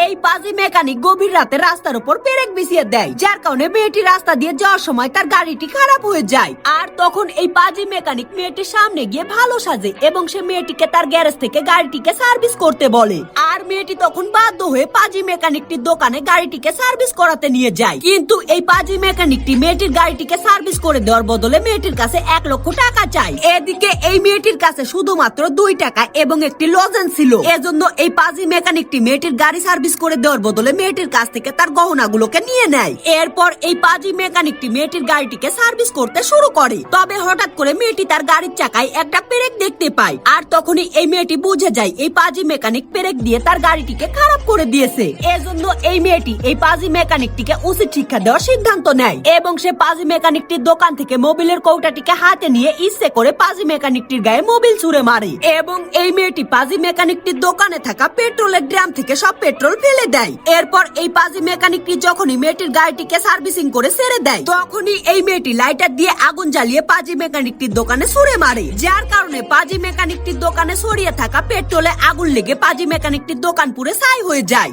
এই পাজি মেকানিক গভীর রাতে রাস্তার উপর পেরেক বিছিয়ে দেয়, যার কারণে মেয়েটি রাস্তা দিয়ে যাওয়ার সময় তার গাড়িটি খারাপ হয়ে যায়। আর তখন এই পাজি মেকানিক মেয়েটির সামনে গিয়ে ভালো সাজে এবং সে মেয়েটিকে তার গ্যারেজ থেকে গাড়িটিকে সার্ভিস করতে বলে। আর মেয়েটি তখন বাধ্য হয়ে পাজি মেকানিকটির দোকানে গাড়িটিকে সার্ভিস করাতে নিয়ে যায়। কিন্তু এই পাজি মেকানিকটি মেয়েটির গাড়িটিকে সার্ভিস করে দেওয়ার বদলে মেয়েটির কাছে এক লক্ষ টাকা চাই এদিকে এই মেয়েটির কাছে শুধুমাত্র দুই টাকা এবং একটি লজেন্স ছিল। এজন্য এই পাজি মেকানিকটি মেয়েটির গাড়ি সার্ভিস করে দেওয়ার বদলে মেয়েটির কাছ থেকে তার গহনাগুলোকে নিয়ে নেয়। এরপর এই পাজি মেকানিকটি মেয়েটির গাড়িটিকে সার্ভিস করতে শুরু করে। তবে হঠাৎ করে মেয়েটি তার গাড়ির চাকায় একটা পেরেক দেখতে পায়। আর তখনই এই মেয়েটি বুঝে যায়, এই পাজি মেকানিক পেরেক দিয়ে তার গাড়িটিকে খারাপ করে দিয়েছে। এজন্য এই মেয়েটি এই পাজি মেকানিকটিকে উচিত শিক্ষা দেওয়ার সিদ্ধান্ত নেয় এবং সে পাজি মেকানিকটির দোকান থেকে মোবিলের কৌটাটিকে হাতে নিয়ে ইচ্ছে করে পাজি মেকানিকটির গায়ে মোবিল ছুঁড়ে মারে। এবং এই মেয়েটি পাজি মেকানিকটির দোকানে থাকা পেট্রোলের ড্রাম থেকে সব পেট্রোল ফেলে দেয়। এরপর এই পাজি মেকানিকটি যখনই মেয়েটির গাড়িটিকে সার্ভিসিং করে ছেড়ে দেয়, তখনই এই মেয়েটি লাইটার দিয়ে আগুন জ্বালিয়ে পাজি মেকানিকটির দোকানে ছুড়ে মারে। যার কারণে পাজি মেকানিকটির দোকানে সরিয়ে থাকা পেট্রোলে আগুন লেগে পাজি মেকানিকটির দোকান পুরে ছাই হয়ে যায়।